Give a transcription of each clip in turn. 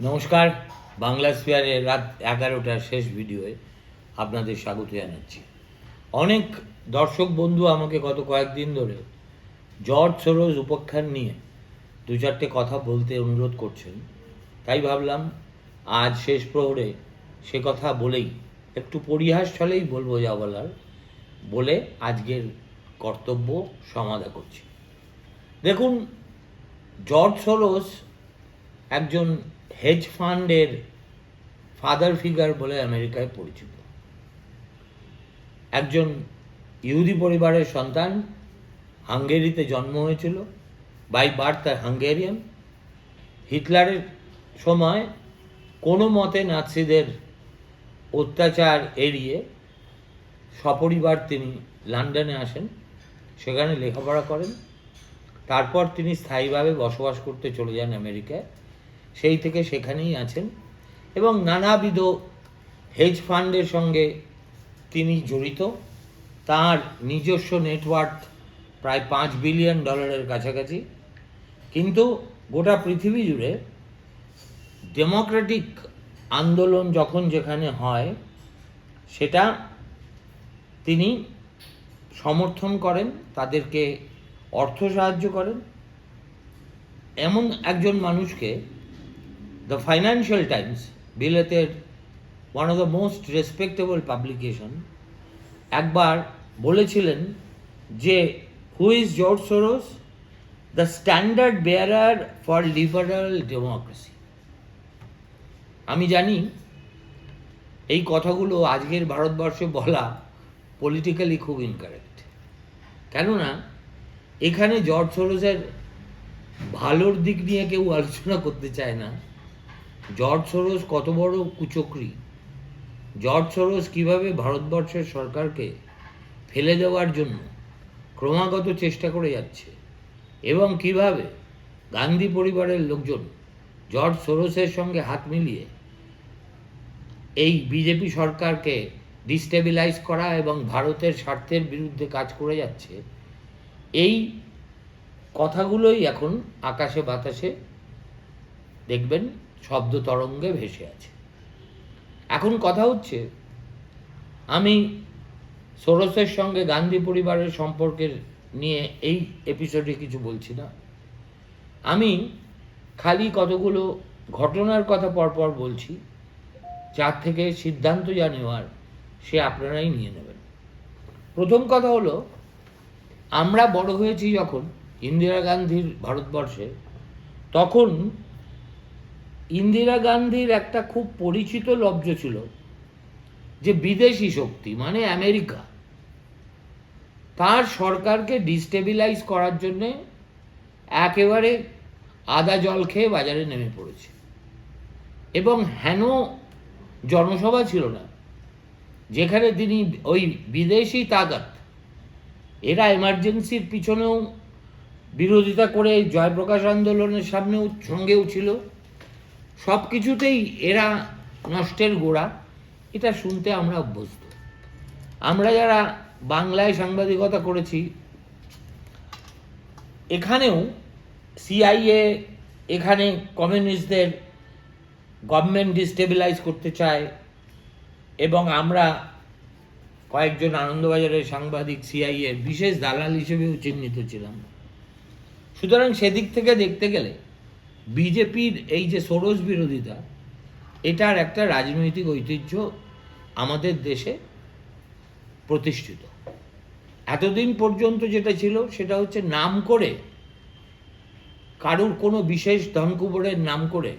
নমস্কার, বাংলা স্পেয়ারের রাত এগারোটার শেষ ভিডিওয়ে আপনাদের স্বাগত জানাচ্ছি। অনেক দর্শক বন্ধু আমাকে গত কয়েকদিন ধরে জর্জ সরোজ উপাখ্যান নিয়ে দু চারটে কথা বলতে অনুরোধ করছেন। তাই ভাবলাম, আজ শেষ প্রহরে সে কথা বলেই, একটু পরিহাস ছলেই বলব যা বলার বলে আজকের কর্তব্য সমাধা করছি। দেখুন জর্জ সরোজ একজন হেজ ফান্ডের ফাদার ফিগার বলে আমেরিকায় পরিচিত। একজন ইহুদি পরিবারের সন্তান হাঙ্গেরিতে জন্ম হয়েছিল বাই বার্থ হাঙ্গেরিয়ান। হিটলারের সময় কোনো মতে নাৎসিদের অত্যাচার এড়িয়ে সপরিবার তিনি লন্ডনে আসেন, সেখানে লেখাপড়া করেন। তারপর তিনি স্থায়ীভাবে বসবাস করতে চলে যান আমেরিকায়। সেই থেকে সেখানেই আছেন। এবং নানাবিধ হেজ ফান্ডের সঙ্গে তিনি জড়িত। তার নিজস্ব নেটওয়ার্ক প্রায় পাঁচ বিলিয়ন ডলারের কাছাকাছি। কিন্তু গোটা পৃথিবী জুড়ে ডেমোক্রেটিক আন্দোলন যখন যেখানে হয়, সেটা তিনি সমর্থন করেন, তাদেরকে অর্থ সাহায্য করেন। এমন একজন মানুষকে the financial times বিলেতের one of the most respectable publication একবার বলেছিলেন যে who is George Soros the standard bearer for liberal democracy আমি জানি এই কথাগুলো আজকের ভারতবর্ষে বলা পলিটিক্যালি খুব ইনকারেক্ট কেননা, এখানে জর্জ সোরোসের ভালোর দিক নিয়ে কেউ আলোচনা করতে চায় না। জর্জ সোরোস কত বড় কুচক্রি? জর্জ সোরোস কীভাবে ভারতবর্ষের সরকারকে ফেলে দেওয়ার জন্য ক্রমাগত চেষ্টা করে যাচ্ছে? এবং কীভাবে গান্ধী পরিবারের লোকজন জর্জ সোরোসের সঙ্গে হাত মিলিয়ে এই বিজেপি সরকারকে ডিস্টেবিলাইজ করা এবং ভারতের স্বার্থের বিরুদ্ধে কাজ করে যাচ্ছে, এই কথাগুলোই এখন আকাশে বাতাসে দেখবেন শব্দ তরঙ্গে ভেসে আছে। এখন কথা হচ্ছে, আমি সোরসের সঙ্গে গান্ধী পরিবারের সম্পর্কের নিয়ে এই এপিসোডে কিছু বলছি না। আমি খালি কতগুলো ঘটনার কথা পরপর বলছি, যার থেকে সিদ্ধান্ত যা নেওয়ার সে আপনারাই নিয়ে নেবেন। প্রথম কথা হলো, আমরা বড় হয়েছি যখন ইন্দিরা গান্ধীর ভারতবর্ষে, তখন ইন্দিরা গান্ধীর একটা খুব পরিচিত লব্জ ছিল, যে বিদেশি শক্তি মানে আমেরিকা। তার সরকারকে ডিস্টেবিলাইজ করার জন্যে একেবারে আদা জল খেয়ে বাজারে নেমে পড়েছে। এবং হেন জনসভা ছিল না, যেখানে তিনি ওই বিদেশি তাগাত, এরা এমার্জেন্সির পিছনেও বিরোধিতা করে জয়প্রকাশ আন্দোলনের সামনেও সঙ্গেও ছিল। সব কিছুতেই এরা নষ্টের গোড়া, এটা শুনতে আমরা অভ্যস্ত। আমরা যারা বাংলায় সাংবাদিকতা করেছি, এখানেও সিআইএ এখানে কমিউনিস্টদের গভর্নমেন্ট ডিস্টেবিলাইজ করতে চায়, এবং আমরা কয়েকজন আনন্দবাজারের সাংবাদিক সিআইএর বিশেষ দালাল হিসেবেও চিহ্নিত ছিলাম। সুতরাং সেদিক থেকে দেখতে গেলে বিজেপির এই যে ষোড়শ বিরোধিতা, এটার একটা রাজনৈতিক ঐতিহ্য আমাদের দেশে প্রতিষ্ঠিত। এতদিন পর্যন্ত যেটা ছিল, সেটা হচ্ছে নাম করে, কারুর কোনো বিশেষ ধনকুবরের নাম করে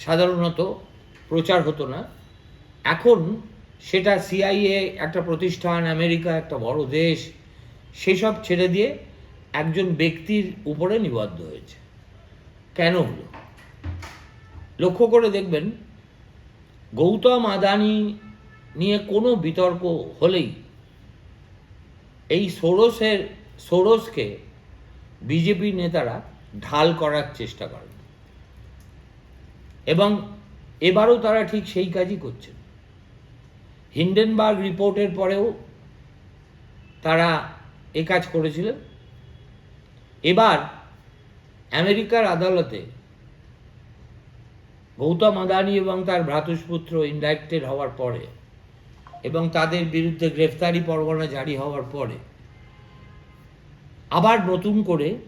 সাধারণত প্রচার হতো না। এখন সেটা সিআইএ, একটা প্রতিষ্ঠান, আমেরিকা, একটা বড় দেশ, সেসব ছেড়ে দিয়ে একজন ব্যক্তির উপরে নিবদ্ধ হয়েছে। কেন হলো? লক্ষ্য করে দেখবেন, গৌতম আদানি নিয়ে কোনো বিতর্ক হলেই এই ষোড়শের, ষোড়শকে বিজেপি নেতারা ঢাল করার চেষ্টা করেন। এবং এবারও তারা ঠিক সেই কাজই করছেন। হিন্ডেনবার্গ রিপোর্টের পরেও তারা এ কাজ করেছিলেন। এবার আমেরিকার আদালতে গৌতম আদানি এবং তার ভ্রাতুষ্পুত্র ইন্ডাইক্টেড হওয়ার পরে এবং তাদের বিরুদ্ধে গ্রেফতারি পরগনা জারি হওয়ার পরে আবার নতুন করে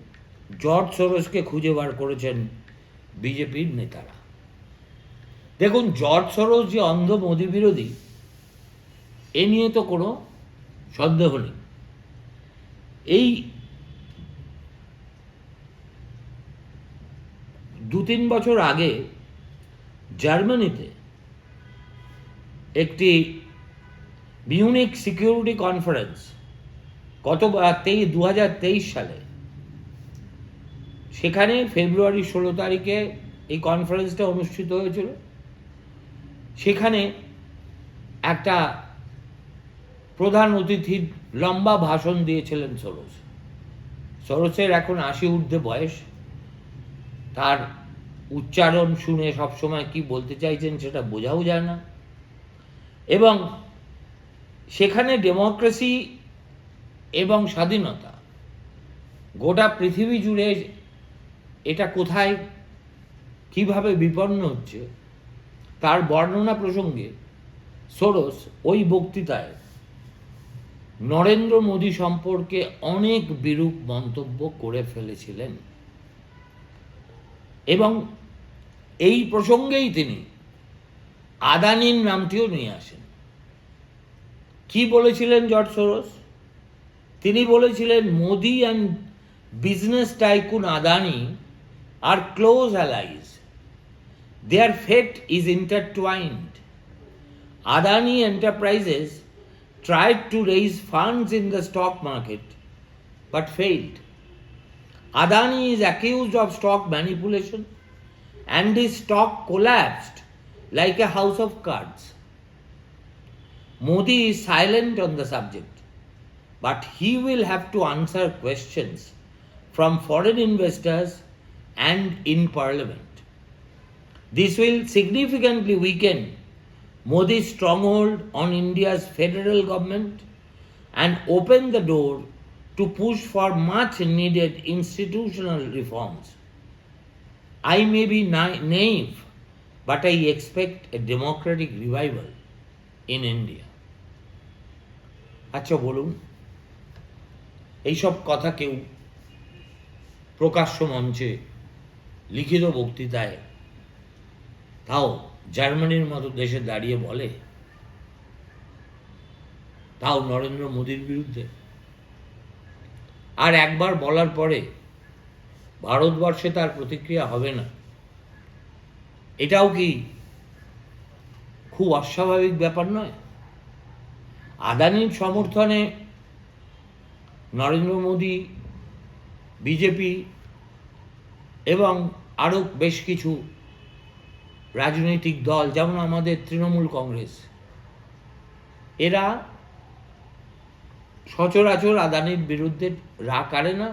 জর্জ সরোজকে খুঁজে বার করেছেন বিজেপির নেতারা। দেখুন, জর্জ সরোজ যে অন্ধ মোদী বিরোধী, এ নিয়ে তো কোনো সন্দেহ নেই। এই দু তিন বছর আগে জার্মানিতে একটি মিউনিক সিকিউরিটি কনফারেন্স গত তেই দু হাজার তেইশ সালে, সেখানে ফেব্রুয়ারি ষোলো তারিখে এই কনফারেন্সটা অনুষ্ঠিত হয়েছিল। সেখানে একটা প্রধান অতিথির লম্বা ভাষণ দিয়েছিলেন সরোজ। সরোজের এখন আশি ঊর্ধ্বে বয়স। তার উচ্চারণ শুনে সবসময় কি বলতে চাইছেন সেটা বোঝাও যায় না। এবং সেখানে ডেমোক্রেসি এবং স্বাধীনতা, গোটা পৃথিবী জুড়ে এটা কোথায়, কীভাবে বিপন্ন হচ্ছে, তার বর্ণনা প্রসঙ্গে সোরস ওই বক্তৃতায় নরেন্দ্র মোদী সম্পর্কে অনেক বিরূপ মন্তব্য করে ফেলেছিলেন। এবং এই প্রসঙ্গেই তিনি আদানির নামটিও নিয়ে আসেন। কি বলেছিলেন জর্জ সোরস তিনি বলেছিলেন, Modi and business tycoon Adani are close allies. Their fate is intertwined. Adani enterprises tried to raise funds in the stock market but failed. Adani is accused of stock manipulation and his stock collapsed like a house of cards. Modi is silent on the subject, but he will have to answer questions from foreign investors and in parliament. This will significantly weaken Modi's stronghold on India's federal government and open the door to push for much needed institutional reforms. I may be na- naive, but I expect a democratic revival in India. আচ্ছা বলুন এইসব কথা কেউ প্রকাশ্য মঞ্চে লিখিত বক্তৃতায় তাও জার্মানির মতো দেশে দাঁড়িয়ে বলে তাও নরেন্দ্র মোদীর বিরুদ্ধে আর একবার বলার পরে ভারতবর্ষে তার প্রতিক্রিয়া হবে না। এটাও কি খুব অস্বাভাবিক ব্যাপার নয়? আদানির সমর্থনে নরেন্দ্র মোদী, বিজেপি এবং আরও বেশ কিছু রাজনৈতিক দল, যেমন আমাদের তৃণমূল কংগ্রেস, এরা সচরাচর আদানির বিরুদ্ধে রা কাড়ে না?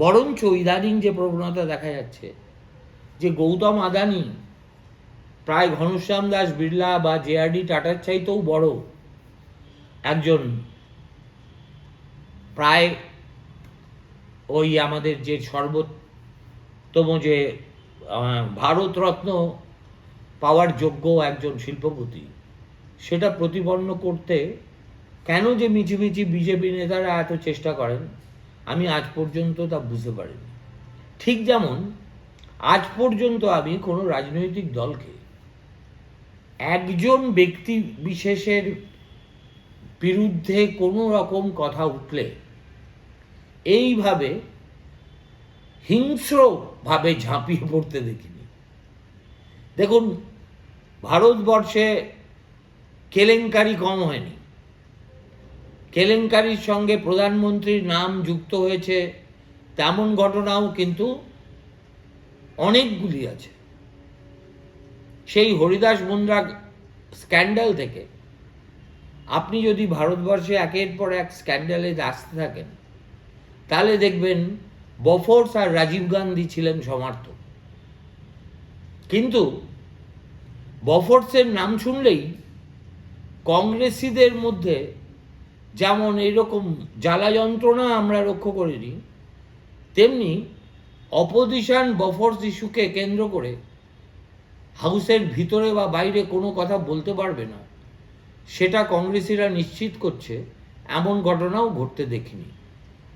বরঞ্চ ইদানিং যে প্রবণতা দেখা যাচ্ছে, যে গৌতম আদানি, প্রায় ঘনশ্যাম দাস বিড়লা বা জেআরডি টাটার চাইতেও বড় একজন প্রায় ওই আমাদের যে সর্বোত্তম যে ভারতরত্ন পাওয়ার যোগ্য একজন শিল্পপতি, সেটা প্রতিপন্ন করতে কেন যে মিছিমিছি বিজেপি নেতারা এত চেষ্টা করেন, আমি আজ পর্যন্ত তা বুঝতে পারিনি। ঠিক যেমন, আজ পর্যন্ত আমি কোনো রাজনৈতিক দলকে একজন ব্যক্তি বিশেষের বিরুদ্ধে কোনো রকম কথা উঠলে, এইভাবে হিংস্রভাবে ঝাঁপিয়ে পড়তে দেখিনি। দেখুন, ভারতবর্ষে কেলেঙ্কারি কম হয়নি। কেলেঙ্কারির সঙ্গে প্রধানমন্ত্রীর নাম যুক্ত হয়েছে, তেমন ঘটনাও কিন্তু অনেকগুলি আছে। সেই হরিদাস মুন্দ্রা স্ক্যান্ডাল থেকে আপনি যদি ভারতবর্ষে একের পর এক স্ক্যান্ডালে আসতে থাকেন, তাহলে দেখবেন বফোর্স আর রাজীব গান্ধী ছিলেন সমর্থক। কিন্তু বফোর্সের নাম শুনলেই কংগ্রেসিদের মধ্যে যেমন এইরকম জ্বালা যন্ত্রণা আমরা লক্ষ্য করিনি তেমনি অপোজিশন বফোর্স ইস্যুকে কেন্দ্র করে হাউসের ভিতরে বা বাইরে কোনো কথা বলতে পারবে না। সেটা কংগ্রেসিরা নিশ্চিত করছে, এমন ঘটনাও ঘটতে দেখিনি।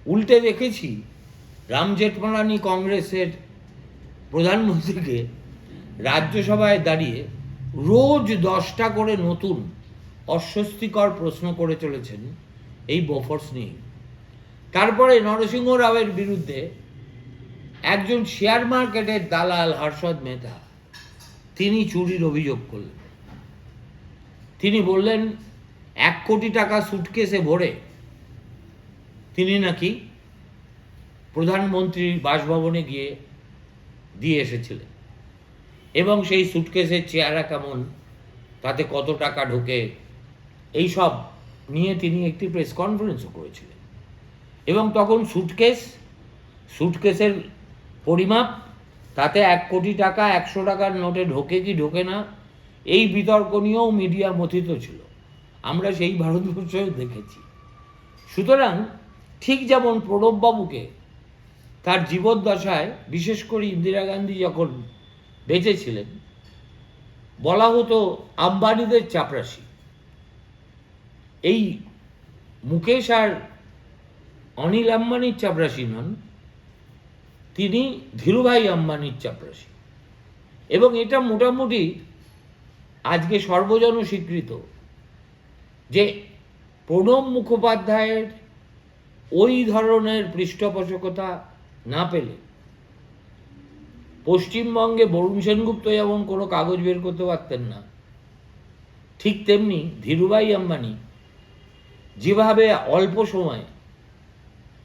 উল্টে দেখেছি, রাম জেঠমালানি কংগ্রেসের প্রধানমন্ত্রীকে রাজ্যসভায় দাঁড়িয়ে রোজ দশটা করে নতুন অস্বস্তিকর প্রশ্ন করে চলেছেন এই বফর্স নিয়ে। তারপরে নরসিংহ রাওয়ের বিরুদ্ধে একজন শেয়ার মার্কেটের দালাল হর্ষদ মেহতা তিনি চুরির অভিযোগ করলেন। তিনি বললেন, এক কোটি টাকা সুটকেসে ভরে তিনি নাকি প্রধানমন্ত্রীর বাসভবনে গিয়ে দিয়ে এসেছিলেন এবং সেই সুটকেসের চেহারা কেমন, তাতে কত টাকা ঢোকে এই সব নিয়ে তিনি একটি প্রেস কনফারেন্সও করেছিলেন। এবং তখন সুটকেস সুটকেসের পরিমাপ, তাতে এক কোটি টাকা, একশো টাকার নোটে ঢোকে কি ঢোকে না, এই বিতর্ক নিয়েও মিডিয়া মথিত ছিল। আমরা সেই ভারতবর্ষেও দেখেছি। সুতরাং ঠিক যেমন প্রণববাবুকে তার জীবদ্দশায়, বিশেষ করে ইন্দিরা গান্ধী যখন বেঁচে ছিলেন বলা হতো আম্বানিদের চাপরাশি। এই মুকেশ আর অনিল আম্বানির চাপরাশি নন, তিনি ধীরুভাই আম্বানির চাপরাশি। এবং এটা মোটামুটি আজকে সর্বজন স্বীকৃত যে প্রণব মুখোপাধ্যায়ের ওই ধরনের পৃষ্ঠপোষকতা না পেলে পশ্চিমবঙ্গে বরুণ সেনগুপ্ত যেমন কোনো কাগজ বের করতে পারতেন না, ঠিক তেমনি ধীরুভাই আম্বানি যেভাবে অল্প সময়ে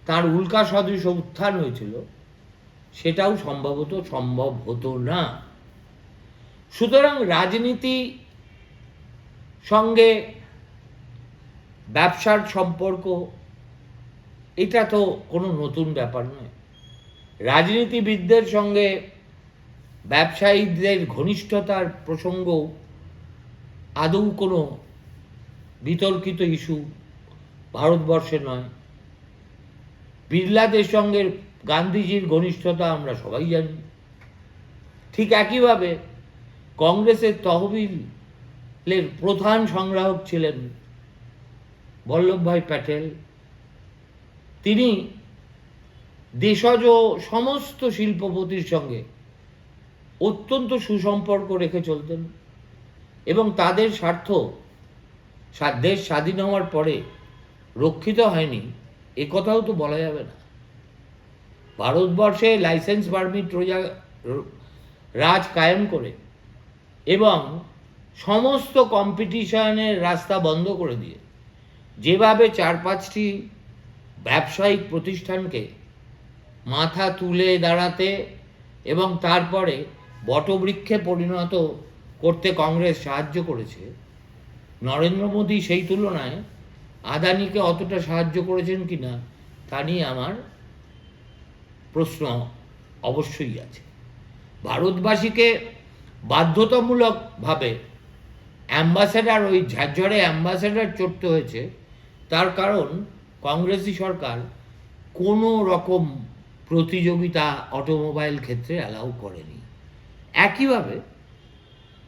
তার উল্কা সদৃশ উত্থান হয়েছিল, সেটাও সম্ভবত সম্ভব হতো না। সুতরাং রাজনীতি সঙ্গে ব্যবসার সম্পর্ক, এটা তো কোনো নতুন ব্যাপার নয়। রাজনীতিবিদদের সঙ্গে ব্যবসায়ীদের ঘনিষ্ঠতার প্রসঙ্গ আদৌ কোনো বিতর্কিত ইস্যু ভারতবর্ষে নয়। বিড়লাদের সঙ্গে গান্ধীজির ঘনিষ্ঠতা আমরা সবাই জানি। ঠিক একইভাবে কংগ্রেসের তহবিলের প্রধান সংগ্রাহক ছিলেন বল্লভভাই প্যাটেল। তিনি দেশজ সমস্ত শিল্পপতির সঙ্গে অত্যন্ত সুসম্পর্ক রেখে চলতেন এবং তাদের স্বার্থ দেশ স্বাধীন হওয়ার পরে রক্ষিত হয়নি, এ কথাও তো বলা যাবে না। ভারতবর্ষে লাইসেন্স পারমিট রোজা, রাজ কায়েম করে এবং সমস্ত কম্পিটিশনের রাস্তা বন্ধ করে দিয়ে যেভাবে চার পাঁচটি ব্যবসায়িক প্রতিষ্ঠানকে মাথা তুলে দাঁড়াতে এবং তারপরে বটবৃক্ষে পরিণত করতে কংগ্রেস সাহায্য করেছে, নরেন্দ্র মোদী সেই তুলনায় আদানিকে অতটা সাহায্য করেছেন কিনা তা নিয়ে আমার প্রশ্ন অবশ্যই আছে। ভারতবাসীকে বাধ্যতামূলকভাবে অ্যাম্বাসেডার, ওই ঝাঁঝরে অ্যাম্বাসেডার চড়তে হয়েছে, তার কারণ কংগ্রেসি সরকার কোনো রকম প্রতিযোগিতা অটোমোবাইল ক্ষেত্রে অ্যালাউ করেনি। একইভাবে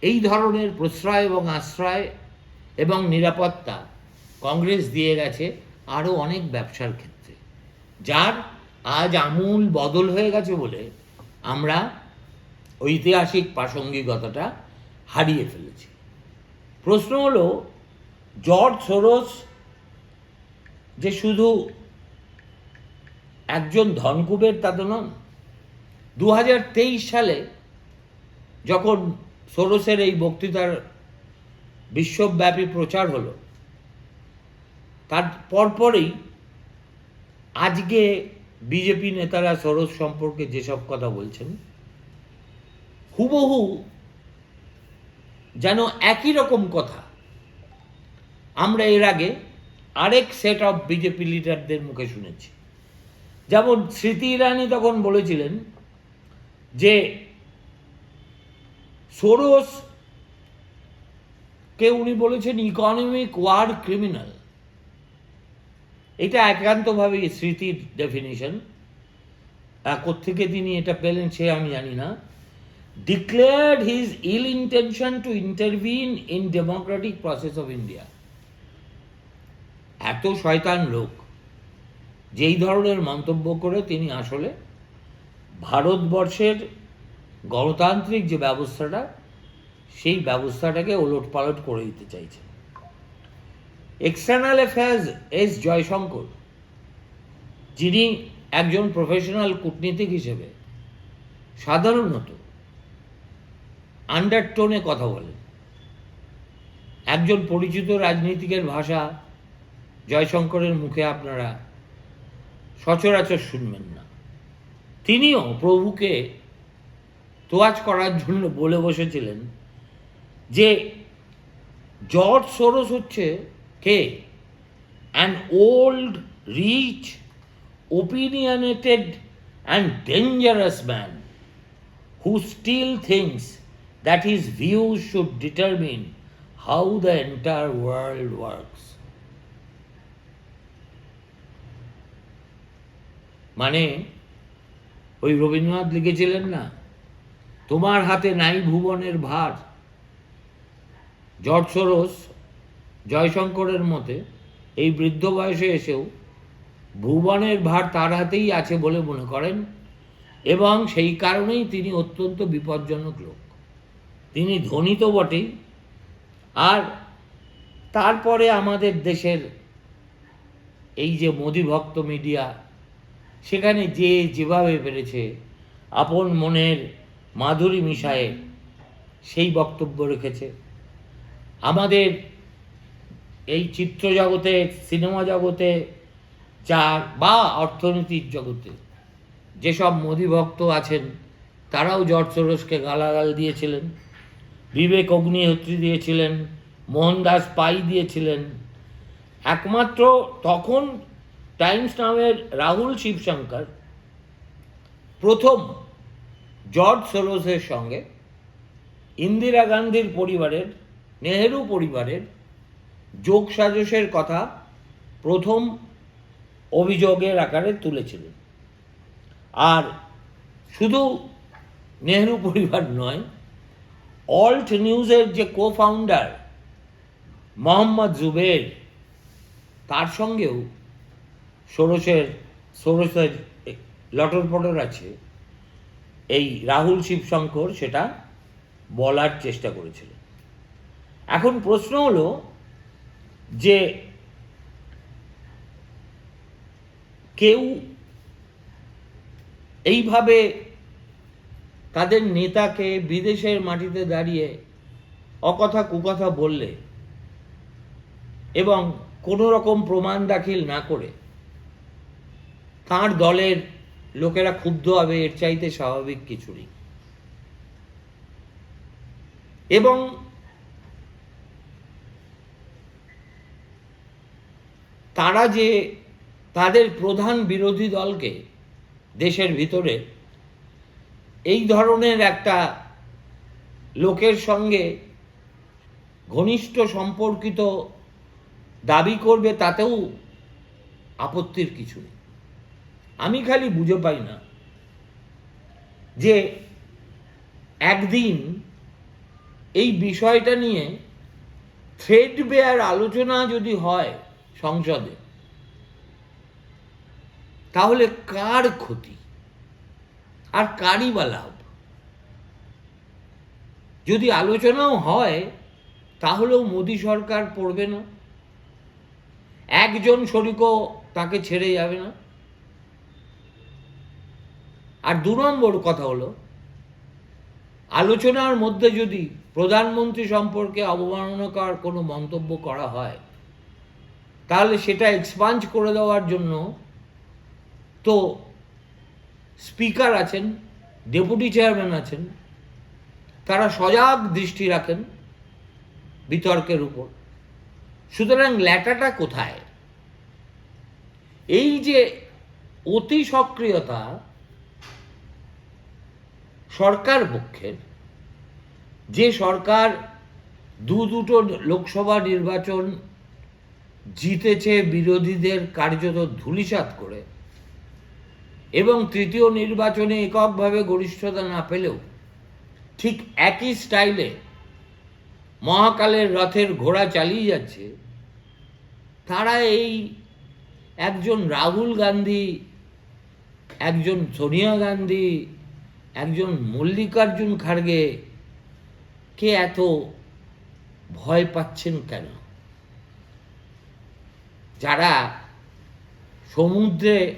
এই ধরনের প্রশ্রয় এবং আশ্রয় এবং নিরাপত্তা কংগ্রেস দিয়ে গেছে আরও অনেক ব্যবসার ক্ষেত্রে। যার আজ আমূল বদল হয়ে গেছে বলে আমরা ঐতিহাসিক প্রাসঙ্গিকতাটা হারিয়ে ফেলেছি। প্রশ্ন হলো, জর্জ সোরস যে শুধু একজন ধনকুবের তা তো নন দু হাজার তেইশ সালে যখন সোরসের এই বক্তৃতার বিশ্বব্যাপী প্রচার হলো তার পরপরেই আজকে বিজেপি নেতারা সরোজ সম্পর্কে যেসব কথা বলছেন, হুবহু যেন একই রকম কথা। আমরা এর আগে আরেক সেট অফ বিজেপি লিডারদের মুখে শুনেছি। যেমন স্মৃতি ইরানি তখন বলেছিলেন যে সোরস কে উনি বলেছেন ইকোনমিক ওয়ার ক্রিমিনাল এটা একান্তভাবে স্মৃতির ডেফিনিশন কোত্থেকে তিনি এটা পেলেন সে আমি জানি না। Declared his ill intention to intervene in democratic process of India. এত শয়তান লোক, যেই ধরনের মন্তব্য করে তিনি আসলে ভারতবর্ষের গণতান্ত্রিক যে ব্যবস্থাটা, সেই ব্যবস্থাটাকে ওলট পালট করে দিতে চাইছে এক্সটার্নাল অ্যাফেয়ার্স এস জয়শঙ্কর যিনি একজন প্রফেশনাল কূটনীতিক হিসেবে সাধারণত আন্ডারটোনে কথা বলেন। একজন পরিচিত রাজনীতিকের ভাষা জয়শঙ্করের মুখে আপনারা সচরাচর শুনবেন না। তিনিও প্রভুকে তোয়াজ করার জন্য বলে বসেছিলেন যে, জর্জ সোরস হচ্ছে কে an old rich opinionated and dangerous man who still thinks that his views should determine how the entire world works. মানে ওই রবীন্দ্রনাথ লিখেছিলেন না তোমার হাতে নাই ভুবনের ভার জর্জ সরোস জয়শঙ্করের মতে, এই বৃদ্ধ বয়সে এসেও ভুবনের ভার তার হাতেই আছে বলে মনে করেন এবং সেই কারণেই তিনি অত্যন্ত বিপজ্জনক লোক। তিনি ধনী তো বটেই। আর তারপরে আমাদের দেশের এই যে মোদিভক্ত মিডিয়া, সেখানে যে যেভাবে পেরেছে আপন মনের মাধুরী মিশায়ে সেই বক্তব্য রেখেছে। আমাদের এই চিত্র জগতে, সিনেমা জগতে যা বা অর্থনীতির জগতে, যেসব মোদিভক্ত আছেন, তারাও জর্জ সরোসকে গালাগাল দিয়েছিলেন, বিবেক অগ্নিহোত্রী দিয়েছিলেন, মোহনদাস পাই দিয়েছিলেন। একমাত্র তখন টাইমস নামের রাহুল শিবশঙ্কর প্রথম জর্জ সরোসের সঙ্গে ইন্দিরা গান্ধীর পরিবারের, নেহেরু পরিবারের যোগ সাজসের কথা প্রথম অভিযোগের আকারে তুলেছিলেন। আর শুধু নেহরু পরিবার নয়, অল্ট নিউজের যে কো ফাউন্ডার মোহাম্মদ জুবের, তার সঙ্গেও ষোড়শের ষোড়শের লটর পটর আছে। এই রাহুল শিবশঙ্কর সেটা বলার চেষ্টা করেছিল এখন প্রশ্ন হলো যে কেউ এইভাবে তাদের নেতাকে বিদেশের মাটিতে দাঁড়িয়ে অকথা কুকথা বললে এবং কোনো রকম প্রমাণ দাখিল না করে তার দলের লোকেরা ক্ষুব্ধ হবে, এর চাইতে স্বাভাবিক কিছু নেই। এবং তারা যে তাদের প্রধান বিরোধী দলকে দেশের ভিতরে এই ধরনের একটা লোকের সঙ্গে ঘনিষ্ঠ সম্পর্কিত দাবি করবে তাতেও আপত্তির কিছু নেই। আমি খালি বুঝে পাই না যে একদিন এই বিষয়টা নিয়ে থ্রেড বেয়ার আলোচনা যদি হয় সংসদে তাহলে কার ক্ষতি? আর কারই বা লাভ? যদি আলোচনাও হয়, তাহলেও মোদী সরকার পড়বে না। একজন শরিকও তাকে ছেড়ে যাবে না। আর দু নম্বর কথা হলো, আলোচনার মধ্যে যদি প্রধানমন্ত্রী সম্পর্কে অবমাননাকর কোনো মন্তব্য করা হয় তাহলে সেটা এক্সপাঞ্জ করে দেওয়ার জন্য তো স্পিকার আছেন ডেপুটি চেয়ারম্যান আছেন, তারা সজাগ দৃষ্টি রাখেন বিতর্কের উপর। সুতরাং ল্যাটাটা কোথায়? এই যে অতি সক্রিয়তা সরকার পক্ষের, যে সরকার দু দুটো লোকসভা নির্বাচন জিতেছে বিরোধীদের কার্যত ধূলিসাৎ করে এবং তৃতীয় নির্বাচনে এককভাবে গরিষ্ঠতা না পেলেও ঠিক একই স্টাইলে মহাকালের রথের ঘোড়া চালিয়ে যাচ্ছে, তারা এই একজন রাহুল গান্ধী, একজন সোনিয়া গান্ধী, একজন মল্লিকার্জুন খাড়গে কে এত ভয় পাচ্ছেন কেন? যারা সমুদ্রে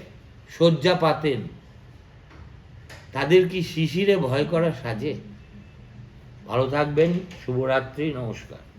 শয্যা পাতেন তাদের কি শিশিরে ভয় করা সাজে? ভালো থাকবেন শুভরাত্রি নমস্কার।